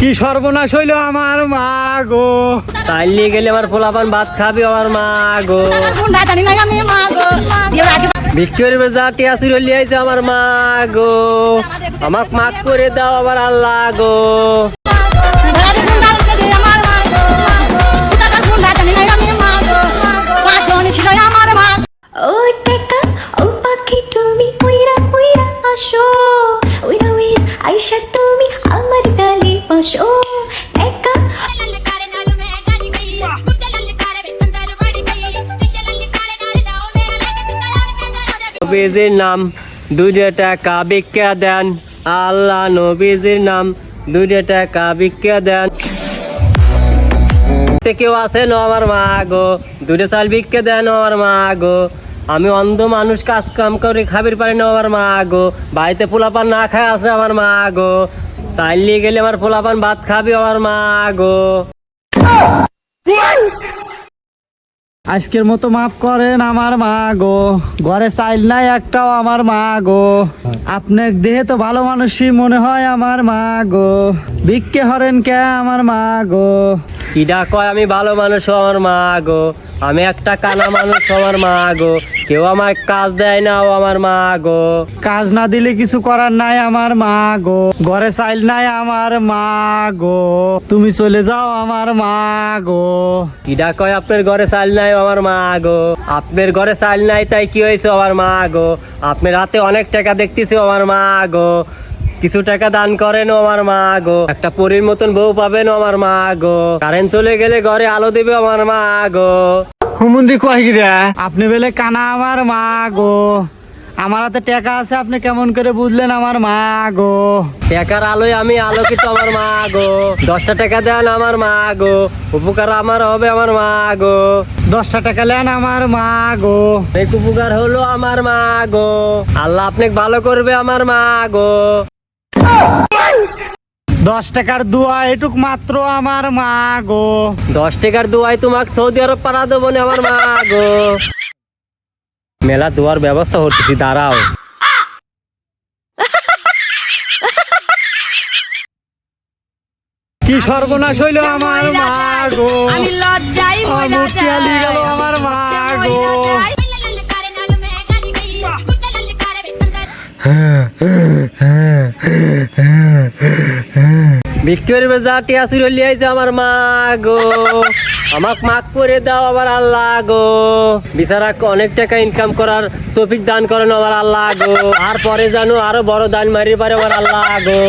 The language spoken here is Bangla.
কি সর্বনাশ হইল আমার মা গো? নিয়ে গেলে আমার পোলাপান ভাত খাবি আমার মা গো। ভিক্টোরি বাজার টিয়া চুরি লিয়াইছে আমার মা গো। আমাক মাক করে দাও আবার আল্লাহ গো। আমার আমার আসো। উইরা উইরা আইসা তুমি আমার ডালে। টেকা নবীজির নাম দুইটা টাকা ভিক্ষা দেন। আল্লাহ নবীজির নাম দুইটা টাকা ভিক্ষা দেন কেউ আছে? ন আমার মা গো। দুটো চাল ভিক্ষা দেন আমার মা গো। আমি অন্ধ মানুষ, কাজ কাম করে, খাবির পারি, না আমার মা গো। বাড়িতে পোলাপান না খায় আছে আমার মা গো। চাইল নিয়ে গেলে আমার পোলাপান ভাত খাবি আমার মা গো। আজকের মতো মাফ করেন আমার মা গো। ঘরে চাইল নাই একটাও আমার মা গো। আপনার দেহে তো ভালো মানুষই মনে হয় আমার মা গো। ভিক্ষে হরেন কে আমার মা গো? ইডা কয় আমি ভালো মানুষ আমার মা গো। আমি একটা কানা মানুষ আমার মা গো। কেউ আমার কাজ দেয় না ও আমার মা গো কাজ না দিলে কিছু করার নাই আমার মা গো ঘরে চাইল নাই আমার মা গো তুমি চলে যাও আমার মা গো ইডা কয় আপনার ঘরে চাল নাই আমার মা গো আপনার ঘরে চাল নাই তাই কি হয়েছে আমার মা গো আপনার হাতে অনেক টাকা দেখতেছি আমার মা গো কিছু টাকা দান করেন আমার মা গো একটা পরীর মতন বউ পাবেন আমার মা গো কারেন্ট চলে গেলে ঘরে আলো দেবে আমার মা গো হুমুন্দি কহিরা আপনি বলে কানা আমার মা গো। আমার হাতে টাকা আছে আপনি কেমন করে বুঝলেন আমার মা গো? টাকার আলোয় আমি আলোকিত আমার মা গো। দশটা টাকা দেন আমার মা গো। উপকার আমার হবে আমার মা গো। দশটা টাকা নেন আমার মা গো। অনেক উপকার হলো আমার মা গো। আল্লাহ আপনাকে ভালো করবে আমার মা গো। দশ টাকার দোয়া এটুক মাত্র আমার মা গো। দশ টাকার দোয়াই তোমাকে সৌদি আরব পাড়া দেবো না আমার মা গো। মেলা দোয়ার ব্যবস্থা হচ্ছে দাঁড়াও। কি সর্বনাশ হইল আমার মা গো। আমি লজ্জাই গেল আমার মা গো। ভিক্টোরি বেজা টিয়া চুরি লিয়াইছে আমার মা গো। আমাক মাক করে দাও আমার আল্লাহ গো। বিচারাক অনেক টাকা ইনকাম করার তফিক দান করেন আমার আল্লাহ গো। আর পরে জানো আরও বড় দান মারি পারে আমার আল্লাহ গো।